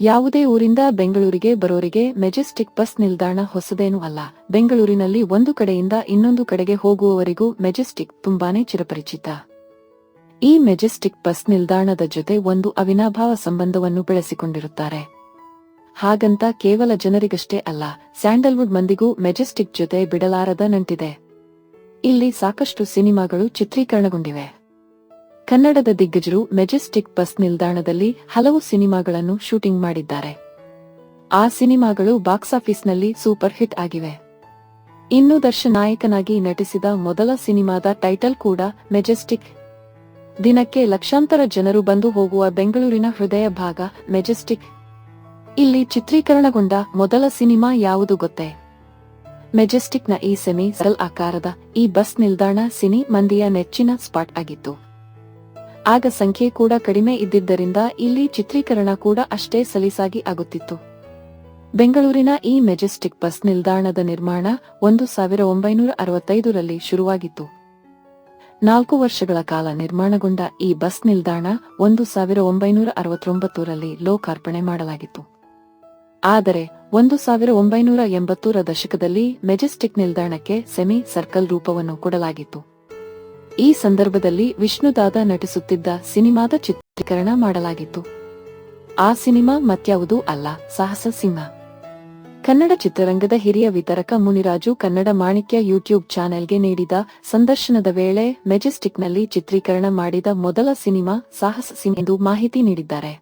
ಯಾವುದೇ ಊರಿಂದ ಬೆಂಗಳೂರಿಗೆ ಬರೋರಿಗೆ ಮೆಜೆಸ್ಟಿಕ್ ಬಸ್ ನಿಲ್ದಾಣ ಹೊಸದೇನೂ ಅಲ್ಲ. ಬೆಂಗಳೂರಿನಲ್ಲಿ ಒಂದು ಕಡೆಯಿಂದ ಇನ್ನೊಂದು ಕಡೆಗೆ ಹೋಗುವವರಿಗೂ ಮೆಜೆಸ್ಟಿಕ್ ತುಂಬಾನೇ ಚಿರಪರಿಚಿತ. ಈ ಮೆಜೆಸ್ಟಿಕ್ ಬಸ್ ನಿಲ್ದಾಣದ ಜೊತೆ ಒಂದು ಅವಿನಾಭಾವ ಸಂಬಂಧವನ್ನು ಬೆಳೆಸಿಕೊಂಡಿರುತ್ತಾರೆ. ಹಾಗಂತ ಕೇವಲ ಜನರಿಗಷ್ಟೇ ಅಲ್ಲ, ಸ್ಯಾಂಡಲ್ವುಡ್ ಮಂದಿಗೂ ಮೆಜೆಸ್ಟಿಕ್ ಜೊತೆ ಬಿಡಲಾರದ ನಂಟಿದೆ. ಇಲ್ಲಿ ಸಾಕಷ್ಟು ಸಿನಿಮಾಗಳು ಚಿತ್ರೀಕರಣಗೊಂಡಿವೆ. ಕನ್ನಡದ ದಿಗ್ಗಜರು ಮೆಜೆಸ್ಟಿಕ್ ಬಸ್ ನಿಲ್ದಾಣದಲ್ಲಿ ಹಲವು ಸಿನಿಮಾಗಳನ್ನು ಶೂಟಿಂಗ್ ಮಾಡಿದ್ದಾರೆ. ಆ ಸಿನಿಮಾಗಳು ಬಾಕ್ಸ್ ಆಫೀಸ್ನಲ್ಲಿ ಸೂಪರ್ ಹಿಟ್ ಆಗಿವೆ. ಇನ್ನು ದರ್ಶನ್ ನಾಯಕನಾಗಿ ನಟಿಸಿದ ಮೊದಲ ಸಿನಿಮಾದ ಟೈಟಲ್ ಕೂಡ ಮೆಜೆಸ್ಟಿಕ್ ದಿನಕ್ಕೆ ಲಕ್ಷಾಂತರ ಜನರು ಬಂದು ಹೋಗುವ ಬೆಂಗಳೂರಿನ ಹೃದಯ ಭಾಗ ಮೆಜೆಸ್ಟಿಕ್. ಇಲ್ಲಿ ಚಿತ್ರೀಕರಣಗೊಂಡ ಮೊದಲ ಸಿನಿಮಾ ಯಾವುದು ಗೊತ್ತೇ? ಮೆಜೆಸ್ಟಿಕ್ನ ಈ ಸೆಮಿ ಸರಲ್ ಆಕಾರದ ಈ ಬಸ್ ನಿಲ್ದಾಣ ಸಿನಿ ಮಂದಿಯ ನೆಚ್ಚಿನ ಸ್ಪಾಟ್ ಆಗಿತ್ತು. ಆಗ ಸಂಖ್ಯೆ ಕೂಡ ಕಡಿಮೆ ಇದ್ದಿದ್ದರಿಂದ ಇಲ್ಲಿ ಚಿತ್ರೀಕರಣ ಕೂಡ ಅಷ್ಟೇ ಸಲೀಸಾಗಿ ಆಗುತ್ತಿತ್ತು. ಬೆಂಗಳೂರಿನ ಈ ಮೆಜೆಸ್ಟಿಕ್ ಬಸ್ ನಿಲ್ದಾಣದ ನಿರ್ಮಾಣ ಒಂದು ಸಾವಿರ ಒಂಬೈನೂರ ಅರವತ್ತೈದರಲ್ಲಿ ಶುರುವಾಗಿತ್ತು. ನಾಲ್ಕು ವರ್ಷಗಳ ಕಾಲ ನಿರ್ಮಾಣಗೊಂಡ ಈ ಬಸ್ ನಿಲ್ದಾಣ ಒಂದು ಸಾವಿರ ಒಂಬೈನೂರ ಅರವತ್ತೊಂಬತ್ತರಲ್ಲಿ ಲೋಕಾರ್ಪಣೆ ಮಾಡಲಾಗಿತ್ತು. ಆದರೆ ಒಂದು ಸಾವಿರ ಒಂಬೈನೂರ ಎಂಬತ್ತರ ದಶಕದಲ್ಲಿ ಮೆಜೆಸ್ಟಿಕ್ ನಿಲ್ದಾಣಕ್ಕೆ ಸೆಮಿ ಸರ್ಕಲ್ ರೂಪವನ್ನು ಕೊಡಲಾಗಿತ್ತು. ಈ ಸಂದರ್ಭದಲ್ಲಿ ವಿಷ್ಣುದಾದ ನಟಿಸುತ್ತಿದ್ದ ಸಿನಿಮಾದ ಚಿತ್ರೀಕರಣ ಮಾಡಲಾಗಿತ್ತು. ಆ ಸಿನಿಮಾ ಮತ್ಯಾವುದೂ ಅಲ್ಲ, ಸಾಹಸ ಸಿಂಹ ಕನ್ನಡ ಚಿತ್ರರಂಗದ ಹಿರಿಯ ವಿತರಕ ಮುನಿರಾಜು ಕನ್ನಡ ಮಾಣಿಕ್ಯ ಯೂಟ್ಯೂಬ್ ಚಾನೆಲ್ಗೆ ನೀಡಿದ ಸಂದರ್ಶನದ ವೇಳೆ ಮೆಜೆಸ್ಟಿಕ್ನಲ್ಲಿ ಚಿತ್ರೀಕರಣ ಮಾಡಿದ ಮೊದಲ ಸಿನಿಮಾ ಸಾಹಸ ಸಿಂಹ ಎಂದು ಮಾಹಿತಿ ನೀಡಿದ್ದಾರೆ.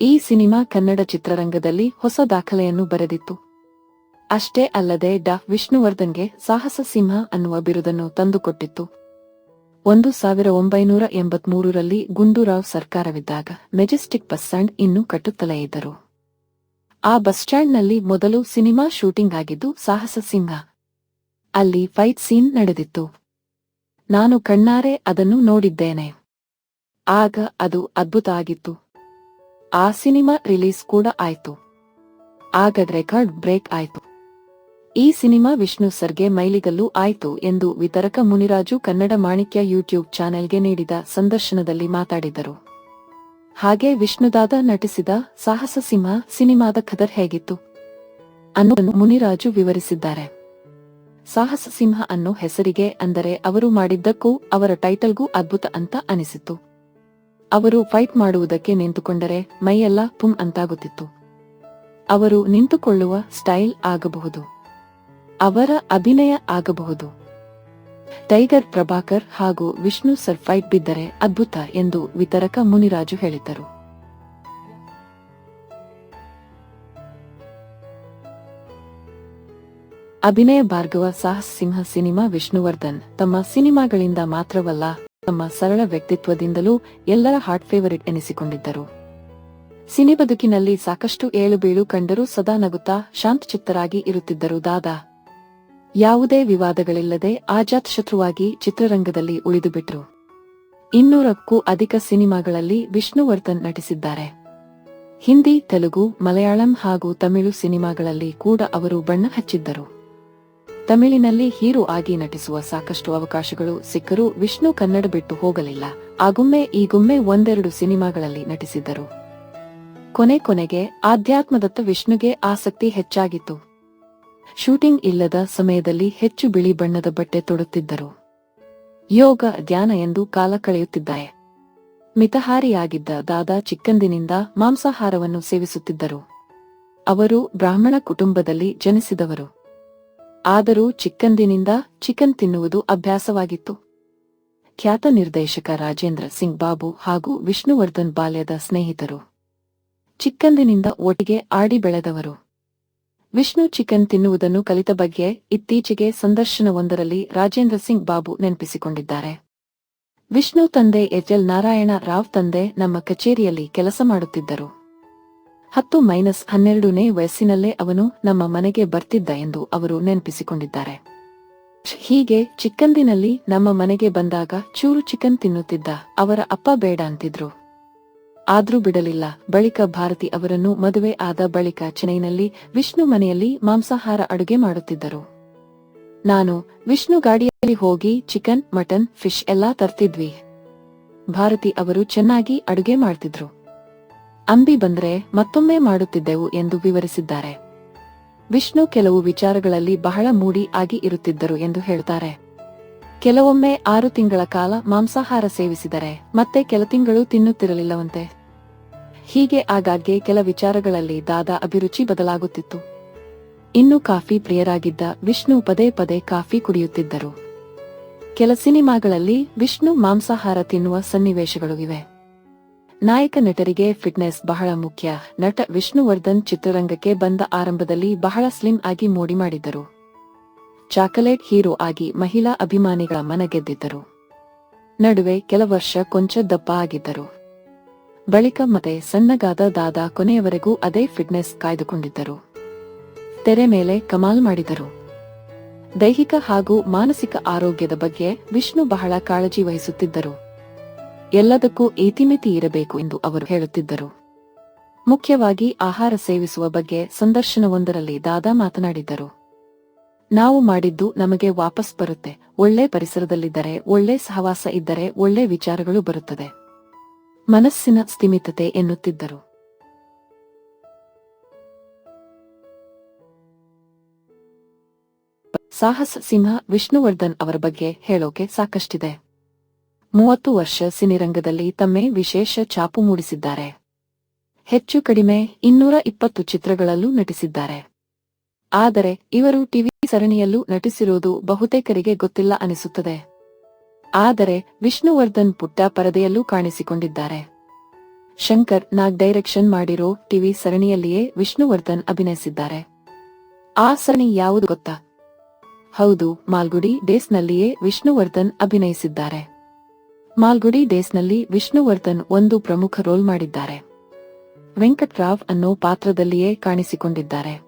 ಈ ಸಿನಿಮಾ ಕನ್ನಡ ಚಿತ್ರರಂಗದಲ್ಲಿ ಹೊಸ ದಾಖಲೆಯನ್ನು ಬರೆದಿತ್ತು. ಅಷ್ಟೇ ಅಲ್ಲದೆ ಡಾ. ವಿಷ್ಣುವರ್ಧನ್ಗೆ ಸಾಹಸ ಸಿಂಹ ಅನ್ನುವ ಬಿರುದನ್ನು ತಂದುಕೊಟ್ಟಿತ್ತು. ಒಂದು ಸಾವಿರ ಒಂಬೈನೂರ ಎಂಬತ್ಮೂರರಲ್ಲಿ ಗುಂಡೂರಾವ್ ಸರ್ಕಾರವಿದ್ದಾಗ ಮೆಜೆಸ್ಟಿಕ್ ಬಸ್ ಸ್ಟ್ಯಾಂಡ್ ಇನ್ನೂ ಕಟ್ಟುತ್ತಲೇ ಇದ್ದರು. ಆ ಬಸ್ ಸ್ಟ್ಯಾಂಡ್ನಲ್ಲಿ ಮೊದಲು ಸಿನಿಮಾ ಶೂಟಿಂಗ್ ಆಗಿದ್ದು ಸಾಹಸ ಸಿಂಹ. ಅಲ್ಲಿ ಫೈಟ್ ಸೀನ್ ನಡೆದಿತ್ತು. ನಾನು ಕಣ್ಣಾರೆ ಅದನ್ನು ನೋಡಿದ್ದೇನೆ. ಆಗ ಅದು ಅದ್ಭುತ ಆಗಿತ್ತು. ಆ ಸಿನಿಮಾ ರಿಲೀಸ್ ಕೂಡ ಆಯ್ತು. ಆಗ ರೆಕಾರ್ಡ್ ಬ್ರೇಕ್ ಆಯ್ತು. ಈ ಸಿನಿಮಾ ವಿಷ್ಣು ಸರ್ಗೆ ಮೈಲಿಗಲ್ಲು ಆಯ್ತು ಎಂದು ವಿತರಕ ಮುನಿರಾಜು ಕನ್ನಡ ಮಾಣಿಕ್ಯ ಯೂಟ್ಯೂಬ್ ಚಾನೆಲ್ಗೆ ನೀಡಿದ ಸಂದರ್ಶನದಲ್ಲಿ ಮಾತಾಡಿದರು. ಹಾಗೆ ವಿಷ್ಣುದಾದ ನಟಿಸಿದ ಸಾಹಸ ಸಿಂಹ ಸಿನಿಮಾದ ಖದರ್ ಹೇಗಿತ್ತು? ಅನ್ನೋದನ್ನು ಮುನಿರಾಜು ವಿವರಿಸಿದ್ದಾರೆ. ಸಾಹಸ ಸಿಂಹ ಅನ್ನೋ ಹೆಸರಿಗೆ ಅಂದರೆ ಅವರು ಮಾಡಿದ್ದಕ್ಕೂ ಅವರ ಟೈಟಲ್ಗೂ ಅದ್ಭುತ ಅಂತ ಅನಿಸಿತು ಅವರು ಫೈಟ್ ಮಾಡುವುದಕ್ಕೆ ನಿಂತುಕೊಂಡರೆ ಮೈಯೆಲ್ಲ ಪುಂ ಅಂತಾಗುತ್ತಿತ್ತು. ಅವರು ನಿಂತುಕೊಳ್ಳುವ ಸ್ಟೈಲ್ ಆಗಬಹುದು. ಅವರ ಅಭಿನಯ ಆಗಬಹುದು. ಟೈಗರ್ ಪ್ರಭಾಕರ್ ಹಾಗೂ ವಿಷ್ಣು ಸರ್ ಫೈಟ್ ಬಿದ್ದರೆ ಅದ್ಭುತ ಎಂದು ವಿತರಕ ಮುನಿರಾಜು ಹೇಳಿದ್ದರು ಅಭಿನಯ ಭಾರ್ಗವ ಸಾಹಸ್ ಸಿಂಹ ಸಿನಿಮಾ ವಿಷ್ಣುವರ್ಧನ್. ತಮ್ಮ ಸಿನಿಮಾಗಳಿಂದ ಮಾತ್ರವಲ್ಲ, ತಮ್ಮ ಸರಳ ವ್ಯಕ್ತಿತ್ವದಿಂದಲೂ ಎಲ್ಲರ ಹಾರ್ಟ್ ಫೇವರಿಟ್ ಎನಿಸಿಕೊಂಡಿದ್ದರು. ಸಿನಿ ಬದುಕಿನಲ್ಲಿ ಸಾಕಷ್ಟು ಏಳು ಬೀಳು ಕಂಡರೂ ಸದಾ ನಗುತ್ತಾ ಶಾಂತಚಿತ್ತರಾಗಿ ಇರುತ್ತಿದ್ದರು ದಾದಾ. ಯಾವುದೇ ವಿವಾದಗಳಿಲ್ಲದೆ ಆಜಾತ್ ಶತ್ರುವಾಗಿ ಚಿತ್ರರಂಗದಲ್ಲಿ ಉಳಿದುಬಿಟ್ರು. ಇನ್ನೂರಕ್ಕೂ ಅಧಿಕ ಸಿನಿಮಾಗಳಲ್ಲಿ ವಿಷ್ಣುವರ್ಧನ್ ನಟಿಸಿದ್ದಾರೆ. ಹಿಂದಿ, ತೆಲುಗು, ಮಲಯಾಳಂ ಹಾಗೂ ತಮಿಳು ಸಿನಿಮಾಗಳಲ್ಲಿ ಕೂಡ ಅವರು ಬಣ್ಣ ಹಚ್ಚಿದ್ದರು. ತಮಿಳಿನಲ್ಲಿ ಹೀರೋ ಆಗಿ ನಟಿಸುವ ಸಾಕಷ್ಟು ಅವಕಾಶಗಳು ಸಿಕ್ಕರೂ ವಿಷ್ಣು ಕನ್ನಡ ಬಿಟ್ಟು ಹೋಗಲಿಲ್ಲ. ಆಗುಮ್ಮೆ ಈಗೊಮ್ಮೆ ಒಂದೆರಡು ಸಿನಿಮಾಗಳಲ್ಲಿ ನಟಿಸಿದ್ದರು. ಕೊನೆ ಕೊನೆಗೆ ಆಧ್ಯಾತ್ಮದತ್ತ ವಿಷ್ಣುಗೆ ಆಸಕ್ತಿ ಹೆಚ್ಚಾಗಿತ್ತು. ಶೂಟಿಂಗ್ ಇಲ್ಲದ ಸಮಯದಲ್ಲಿ ಹೆಚ್ಚು ಬಿಳಿ ಬಣ್ಣದ ಬಟ್ಟೆ ತೊಡುತ್ತಿದ್ದರು. ಯೋಗ ಧ್ಯಾನ ಎಂದು ಕಾಲ ಕಳೆಯುತ್ತಿದ್ದಾರೆ ಮಿತಹಾರಿಯಾಗಿದ್ದ ದಾದಾ ಚಿಕ್ಕಂದಿನಿಂದ ಮಾಂಸಾಹಾರವನ್ನು ಸೇವಿಸುತ್ತಿದ್ದರು. ಅವರು ಬ್ರಾಹ್ಮಣ ಕುಟುಂಬದಲ್ಲಿ ಜನಿಸಿದವರು. ಆದರೂ ಚಿಕ್ಕಂದಿನಿಂದ ಚಿಕನ್ ತಿನ್ನುವುದು ಅಭ್ಯಾಸವಾಗಿತ್ತು. ಖ್ಯಾತ ನಿರ್ದೇಶಕ ರಾಜೇಂದ್ರ ಸಿಂಗ್ ಬಾಬು ಹಾಗೂ ವಿಷ್ಣುವರ್ಧನ್ ಬಾಲ್ಯದ ಸ್ನೇಹಿತರು. ಚಿಕ್ಕಂದಿನಿಂದ ಒಟ್ಟಿಗೆ ಆಡಿ ಬೆಳೆದವರು. ವಿಷ್ಣು ಚಿಕನ್ ತಿನ್ನುವುದನ್ನು ಕಲಿತ ಬಗ್ಗೆ ಇತ್ತೀಚೆಗೆ ಸಂದರ್ಶನವೊಂದರಲ್ಲಿ ರಾಜೇಂದ್ರ ಸಿಂಗ್ ಬಾಬು ನೆನಪಿಸಿಕೊಂಡಿದ್ದಾರೆ. ವಿಷ್ಣು ತಂದೆ ಎಚ್ ಎಲ್ ನಾರಾಯಣ ರಾವ್ ತಂದೆ ನಮ್ಮ ಕಚೇರಿಯಲ್ಲಿ ಕೆಲಸ ಮಾಡುತ್ತಿದ್ದರು. ಹತ್ತು ಮೈನಸ್ ಹನ್ನೆರಡನೇ ವಯಸ್ಸಿನಲ್ಲೇ ಅವನು ನಮ್ಮ ಮನೆಗೆ ಬರ್ತಿದ್ದ ಎಂದು ಅವರು ನೆನಪಿಸಿಕೊಂಡಿದ್ದಾರೆ. ಹೀಗೆ ಚಿಕ್ಕಂದಿನಲ್ಲಿ ನಮ್ಮ ಮನೆಗೆ ಬಂದಾಗ ಚೂರು ಚಿಕನ್ ತಿನ್ನುತ್ತಿದ್ದ ಅವರ ಅಪ್ಪ ಬೇಡ ಅಂತಿದ್ರು. ಆದ್ರೂ ಬಿಡಲಿಲ್ಲ. ಬಳಿಕ ಭಾರತಿ ಅವರನ್ನು ಮದುವೆ ಆದ ಬಳಿಕ ಚೆನ್ನೈನಲ್ಲಿ ವಿಷ್ಣು ಮನೆಯಲ್ಲಿ ಮಾಂಸಾಹಾರ ಅಡುಗೆ ಮಾಡುತ್ತಿದ್ದರು. ನಾನು ವಿಷ್ಣು ಗಾಡಿಯಲ್ಲಿ ಹೋಗಿ ಚಿಕನ್, ಮಟನ್, ಫಿಶ್ ಎಲ್ಲಾ ತರ್ತಿದ್ವಿ. ಭಾರತಿ ಅವರು ಚೆನ್ನಾಗಿ ಅಡುಗೆ ಮಾಡ್ತಿದ್ರು. ಅಂಬಿ ಬಂದ್ರೆ ಮತ್ತೊಮ್ಮೆ ಮಾಡುತ್ತಿದ್ದೆವು ಎಂದು ವಿವರಿಸಿದ್ದಾರೆ. ವಿಷ್ಣು ಕೆಲವು ವಿಚಾರಗಳಲ್ಲಿ ಬಹಳ ಮೂಡಿ ಆಗಿ ಇರುತ್ತಿದ್ದರು ಎಂದು ಹೇಳ್ತಾರೆ. ಕೆಲವೊಮ್ಮೆ ಆರು ತಿಂಗಳ ಕಾಲ ಮಾಂಸಾಹಾರ ಸೇವಿಸಿದರೆ ಮತ್ತೆ ಕೆಲ ತಿಂಗಳು ತಿನ್ನುತ್ತಿರಲಿಲ್ಲವಂತೆ. ಹೀಗೆ ಆಗಾಗ್ಗೆ ಕೆಲ ವಿಚಾರಗಳಲ್ಲಿ ದಾದಾ ಅಭಿರುಚಿ ಬದಲಾಗುತ್ತಿತ್ತು. ಇನ್ನು ಕಾಫಿ ಪ್ರಿಯರಾಗಿದ್ದ ವಿಷ್ಣು ಪದೇ ಪದೇ ಕಾಫಿ ಕುಡಿಯುತ್ತಿದ್ದರು. ಕೆಲ ಸಿನಿಮಾಗಳಲ್ಲಿ ವಿಷ್ಣು ಮಾಂಸಾಹಾರ ತಿನ್ನುವ ಸನ್ನಿವೇಶಗಳು ಇವೆ. ನಾಯಕ ನಟರಿಗೆ ಫಿಟ್ನೆಸ್ ಬಹಳ ಮುಖ್ಯ. ನಟ ವಿಷ್ಣುವರ್ಧನ್ ಚಿತ್ರರಂಗಕ್ಕೆ ಬಂದ ಆರಂಭದಲ್ಲಿ ಬಹಳ ಸ್ಲಿಮ್ ಆಗಿ ಮೋಡಿ ಮಾಡಿದ್ದರು. ಚಾಕಲೇಟ್ ಹೀರೋ ಆಗಿ ಮಹಿಳಾ ಅಭಿಮಾನಿಗಳ ಮನಗೆದ್ದಿದ್ದರು. ನಡುವೆ ಕೆಲ ವರ್ಷ ಕೊಂಚ ದಪ್ಪ ಆಗಿದ್ದರು. ಬಳಿಕ ಮತ್ತೆ ಸಣ್ಣಗಾದ ದಾದಾ ಕೊನೆಯವರೆಗೂ ಅದೇ ಫಿಟ್ನೆಸ್ ಕಾಯ್ದುಕೊಂಡಿದ್ದರು. ತೆರೆ ಮೇಲೆ ಕಮಾಲ್ ಮಾಡಿದರು. ದೈಹಿಕ ಹಾಗೂ ಮಾನಸಿಕ ಆರೋಗ್ಯದ ಬಗ್ಗೆ ವಿಷ್ಣು ಬಹಳ ಕಾಳಜಿ ವಹಿಸುತ್ತಿದ್ದರು. ಎಲ್ಲದಕ್ಕೂ ಇತಿಮಿತಿ ಇರಬೇಕು ಎಂದು ಅವರು ಹೇಳುತ್ತಿದ್ದರು. ಮುಖ್ಯವಾಗಿ ಆಹಾರ ಸೇವಿಸುವ ಬಗ್ಗೆ ಸಂದರ್ಶನವೊಂದರಲ್ಲಿ ದಾದಾ ಮಾತನಾಡಿದ್ದರು. ನಾವು ಮಾಡಿದ್ದು ನಮಗೆ ವಾಪಸ್ ಬರುತ್ತೆ. ಒಳ್ಳೆ ಪರಿಸರದಲ್ಲಿದ್ದರೆ, ಒಳ್ಳೆ ಸಹವಾಸ ಇದ್ದರೆ, ಒಳ್ಳೆ ವಿಚಾರಗಳು ಬರುತ್ತದೆ. ಮನಸ್ಸಿನ ಸ್ಥಿಮಿತತೆ ಎನ್ನುತ್ತಿದ್ದರು. ಸಾಹಸ ಸಿಂಹ ವಿಷ್ಣುವರ್ಧನ್ ಅವರ ಬಗ್ಗೆ ಹೇಳೋಕೆ ಸಾಕಷ್ಟಿದೆ. ಮೂವತ್ತು ವರ್ಷ ಸಿನಿರಂಗದಲ್ಲಿ ತಮ್ಮೇ ವಿಶೇಷ ಛಾಪು ಮೂಡಿಸಿದ್ದಾರೆ. ಹೆಚ್ಚು ಕಡಿಮೆ ಇನ್ನೂರ ಇಪ್ಪತ್ತು ಚಿತ್ರಗಳಲ್ಲೂ ನಟಿಸಿದ್ದಾರೆ. ಆದರೆ ಇವರು ಟಿವಿ ಸರಣಿಯಲ್ಲೂ ನಟಿಸಿರುವುದು ಬಹುತೇಕರಿಗೆ ಗೊತ್ತಿಲ್ಲ ಅನಿಸುತ್ತದೆ. ಆದರೆ ವಿಷ್ಣುವರ್ಧನ್ ಪುಟ್ಟ ಪರದೆಯಲ್ಲೂ ಕಾಣಿಸಿಕೊಂಡಿದ್ದಾರೆ. ಶಂಕರ್ ನಾಗ್ ಡೈರೆಕ್ಷನ್ ಮಾಡಿರೋ ಟಿವಿ ಸರಣಿಯಲ್ಲಿಯೇ ವಿಷ್ಣುವರ್ಧನ್ ಅಭಿನಯಿಸಿದ್ದಾರೆ. ಆ ಸರಣಿ ಯಾವುದು ಗೊತ್ತಾ? ಹೌದು, ಮಾಲ್ಗುಡಿ ಡೇಸ್ನಲ್ಲಿಯೇ ವಿಷ್ಣುವರ್ಧನ್ ಅಭಿನಯಿಸಿದ್ದಾರೆ. ಮಾಲ್ಗುಡಿ ಡೇಸ್ನಲ್ಲಿ ವಿಷ್ಣುವರ್ಧನ್ ಒಂದು ಪ್ರಮುಖ ರೋಲ್ ಮಾಡಿದ್ದಾರೆ. ವೆಂಕಟರಾವ್ ಅನ್ನೋ ಪಾತ್ರದಲ್ಲಿಯೇ ಕಾಣಿಸಿಕೊಂಡಿದ್ದಾರೆ.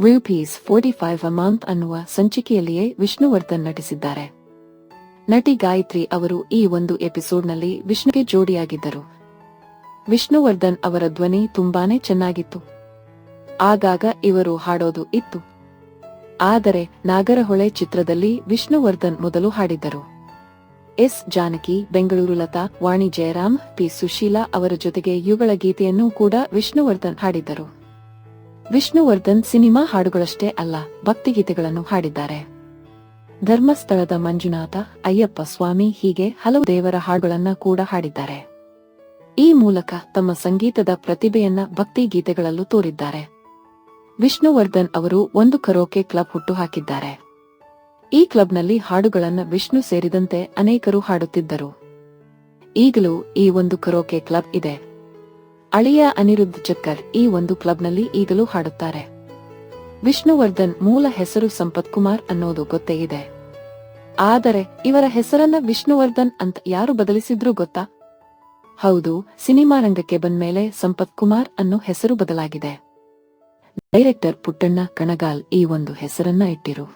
ವಿಲ್ಪೀಸ್ ಫೋರ್ಟಿ ಫೈವ್ ಅ ಮಂತ್ ಅನ್ನುವ ಸಂಚಿಕೆಯಲ್ಲಿಯೇ ವಿಷ್ಣುವರ್ಧನ್ ನಟಿಸಿದ್ದಾರೆ. ನಟಿ ಗಾಯತ್ರಿ ಅವರು ಈ ಒಂದು ಎಪಿಸೋಡ್ನಲ್ಲಿ ವಿಷ್ಣುಗೆ ಜೋಡಿಯಾಗಿದ್ದರು. ವಿಷ್ಣುವರ್ಧನ್ ಅವರ ಧ್ವನಿ ತುಂಬಾನೇ ಚೆನ್ನಾಗಿತ್ತು. ಆಗಾಗ ಇವರು ಹಾಡೋದು ಇತ್ತು. ಆದರೆ ನಾಗರಹೊಳೆ ಚಿತ್ರದಲ್ಲಿ ವಿಷ್ಣುವರ್ಧನ್ ಮೊದಲು ಹಾಡಿದ್ದರು. ಎಸ್ ಜಾನಕಿ, ಬೆಂಗಳೂರು ಲತಾ, ವಾಣಿ ಜಯರಾಮ್, ಪಿ ಸುಶೀಲಾ ಅವರ ಜೊತೆಗೆ ಇವುಗಳ ಗೀತೆಯನ್ನು ಕೂಡ ವಿಷ್ಣುವರ್ಧನ್ ಹಾಡಿದ್ದರು. ವಿಷ್ಣುವರ್ಧನ್ ಸಿನಿಮಾ ಹಾಡುಗಳಷ್ಟೇ ಅಲ್ಲ, ಭಕ್ತಿಗೀತೆಗಳನ್ನು ಹಾಡಿದ್ದಾರೆ. ಧರ್ಮಸ್ಥಳದ ಮಂಜುನಾಥ, ಅಯ್ಯಪ್ಪ ಸ್ವಾಮಿ ಹೀಗೆ ಹಲವು ದೇವರ ಹಾಡುಗಳನ್ನ ಕೂಡ ಹಾಡಿದ್ದಾರೆ. ಈ ಮೂಲಕ ತಮ್ಮ ಸಂಗೀತದ ಪ್ರತಿಭೆಯನ್ನ ಭಕ್ತಿ ಗೀತೆಗಳಲ್ಲೂ ತೋರಿದ್ದಾರೆ. ವಿಷ್ಣುವರ್ಧನ್ ಅವರು ಒಂದು ಕರೋಕೆ ಕ್ಲಬ್ ಹುಟ್ಟು ಹಾಕಿದ್ದಾರೆ ಈ ಕ್ಲಬ್ನಲ್ಲಿ ಹಾಡುಗಳನ್ನ ವಿಷ್ಣು ಸೇರಿದಂತೆ ಅನೇಕರು ಹಾಡುತ್ತಿದ್ದರು. ಈಗಲೂ ಈ ಒಂದು ಕರೋಕೆ ಕ್ಲಬ್ ಇದೆ. ಅಳಿಯ ಅನಿರುದ್ಧ ಚಕ್ಕರ್ ಈ ಒಂದು ಕ್ಲಬ್ನಲ್ಲಿ ಈಗಲೂ ಹಾಡುತ್ತಾರೆ. ವಿಷ್ಣುವರ್ಧನ್ ಮೂಲ ಹೆಸರು ಸಂಪತ್ ಕುಮಾರ್ ಅನ್ನೋದು ಗೊತ್ತೇ ಇದೆ. ಆದರೆ ಇವರ ಹೆಸರನ್ನ ವಿಷ್ಣುವರ್ಧನ್ ಅಂತ ಯಾರು ಬದಲಿಸಿದ್ರು ಗೊತ್ತಾ? ಹೌದು, ಸಿನಿಮಾ ರಂಗಕ್ಕೆ ಬಂದ್ಮೇಲೆ ಸಂಪತ್ ಕುಮಾರ್ ಅನ್ನೋ ಹೆಸರು ಬದಲಾಗಿದೆ. ಡೈರೆಕ್ಟರ್ ಪುಟ್ಟಣ್ಣ ಕಣಗಾಲ್ ಈ ಒಂದು ಹೆಸರನ್ನ ಇಟ್ಟಿರು.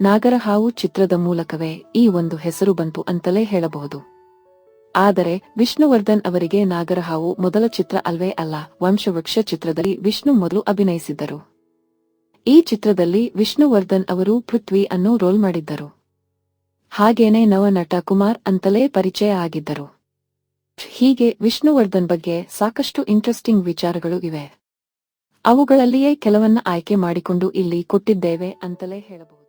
ನಾಗರಹಾವು ಚಿತ್ರದ ಮೂಲಕವೇ ಈ ಒಂದು ಹೆಸರು ಬಂತು ಅಂತಲೇ ಹೇಳಬಹುದು. ಆದರೆ ವಿಷ್ಣುವರ್ಧನ್ ಅವರಿಗೆ ನಾಗರಹಾವು ಮೊದಲ ಚಿತ್ರ ಅಲ್ವೇ ಅಲ್ಲ, ವಂಶವೃಕ್ಷ ಚಿತ್ರದಲ್ಲಿ ವಿಷ್ಣು ಮೊದಲು ಅಭಿನಯಿಸಿದ್ದರು. ಈ ಚಿತ್ರದಲ್ಲಿ ವಿಷ್ಣುವರ್ಧನ್ ಅವರು ಪೃಥ್ವಿ ಅನ್ನೋ ರೋಲ್ ಮಾಡಿದ್ದರು. ಹಾಗೇನೆ ನವನಟ ಕುಮಾರ್ ಅಂತಲೇ ಪರಿಚಯ ಆಗಿದ್ದರು. ಹೀಗೆ ವಿಷ್ಣುವರ್ಧನ್ ಬಗ್ಗೆ ಸಾಕಷ್ಟು ಇಂಟ್ರೆಸ್ಟಿಂಗ್ ವಿಚಾರಗಳು ಇವೆ. ಅವುಗಳಲ್ಲಿಯೇ ಕೆಲವನ್ನ ಆಯ್ಕೆ ಮಾಡಿಕೊಂಡು ಇಲ್ಲಿ ಕೊಟ್ಟಿದ್ದೇವೆ ಅಂತಲೇ ಹೇಳಬಹುದು.